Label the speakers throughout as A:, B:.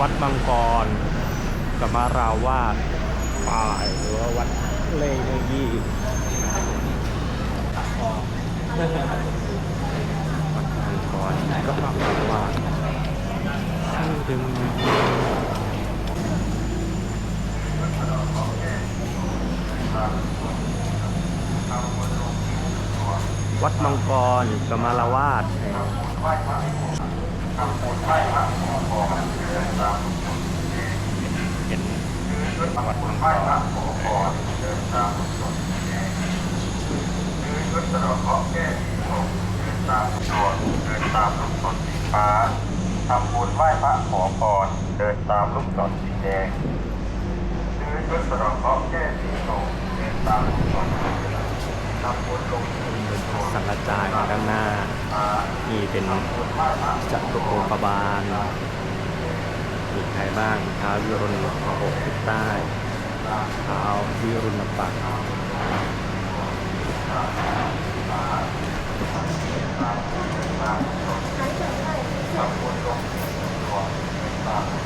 A: วัดมังกรกมาราวาสป่ายหรือว่าวัดเลเนยี่วัดมังกรก็มาราวาสดึงวัดมังกรกมาราวาส เห็นวัดมังกร
B: ตามดวงเดินตามลูกศรสีฟ้าทำบุญไหว้พระขอพรเดินตามลูกศรสีแดงซื้อชุดสระเคราะห์แก้สีส้มเดินตามลูกศรสีเหลืองทำบุญลงทุนเดินทาง
A: สังกระจายด้านหน้า นี่เป็นจัตุโคปบาล รบ้างท้าวิรุณพหกทิศใต้ท้าววิรุณปักษ์ก็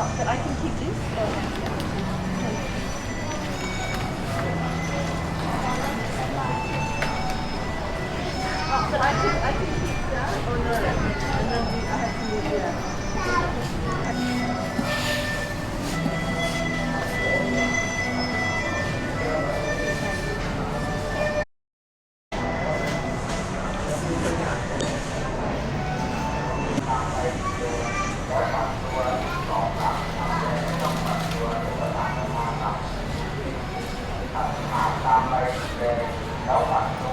A: but I can keep this. But I can, I can keep that, or no, and then I have to move that.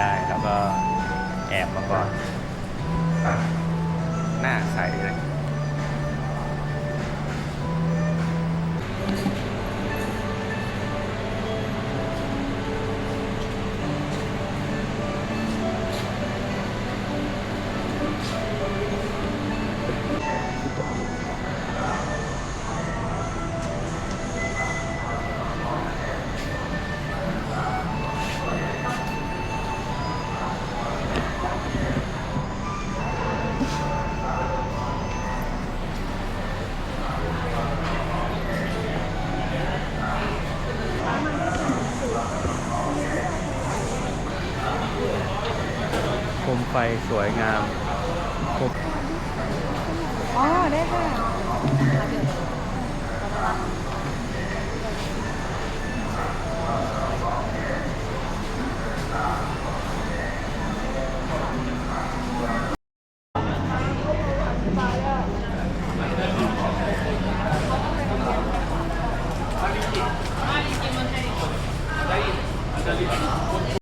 A: ไม่ได้ แล้วก็แอบมาก่อน หน้าใสเลย มไฟสวยงามครบ
C: อ๋อ ได้ค่ะ